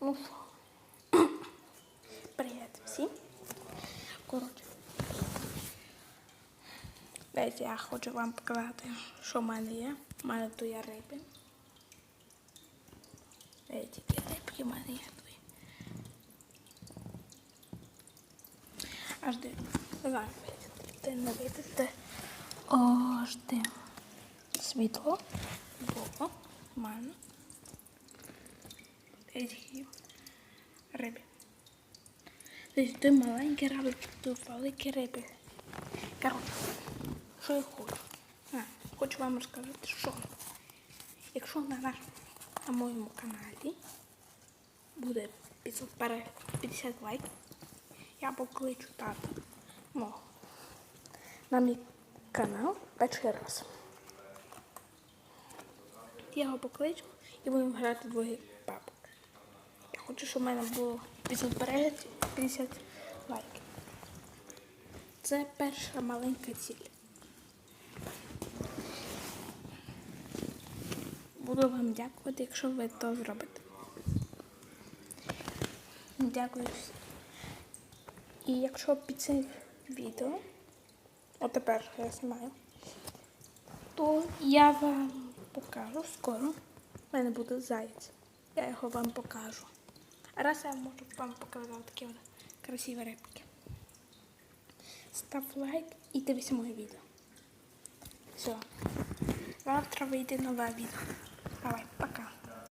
Ну що? Привіт всім. Коротше. Дайте я хочу вам показати, що в мене є. У мене тут є риби. Дайте, які рибки в мене є тут. Аж де. Зараз ти не видите. Аж де. Світло. Було. В мене. Такі риби. Тобто тут маленькі риби, тут великі риби. Коротше, що я хочу? А, хочу вам розказати, що. Якщо на, наш, на моєму каналі буде 50 лайків, я покличу тата мого на мій канал перший раз. Я його покличу і будемо грати двоє папок. Хочу, щоб в мене було 500 переглядів, 50 лайків. Це перша маленька ціль. Буду вам дякувати, якщо ви то зробите. Дякую. І якщо під цим відео, от тепер я знімаю, то я вам покажу скоро. У мене буде заяць. Я його вам покажу. Раз я можу вам показати такі от красиві рибки. Став лайк і дивись моє відео. Все. Завтра вийде нове відео. Давай, пока.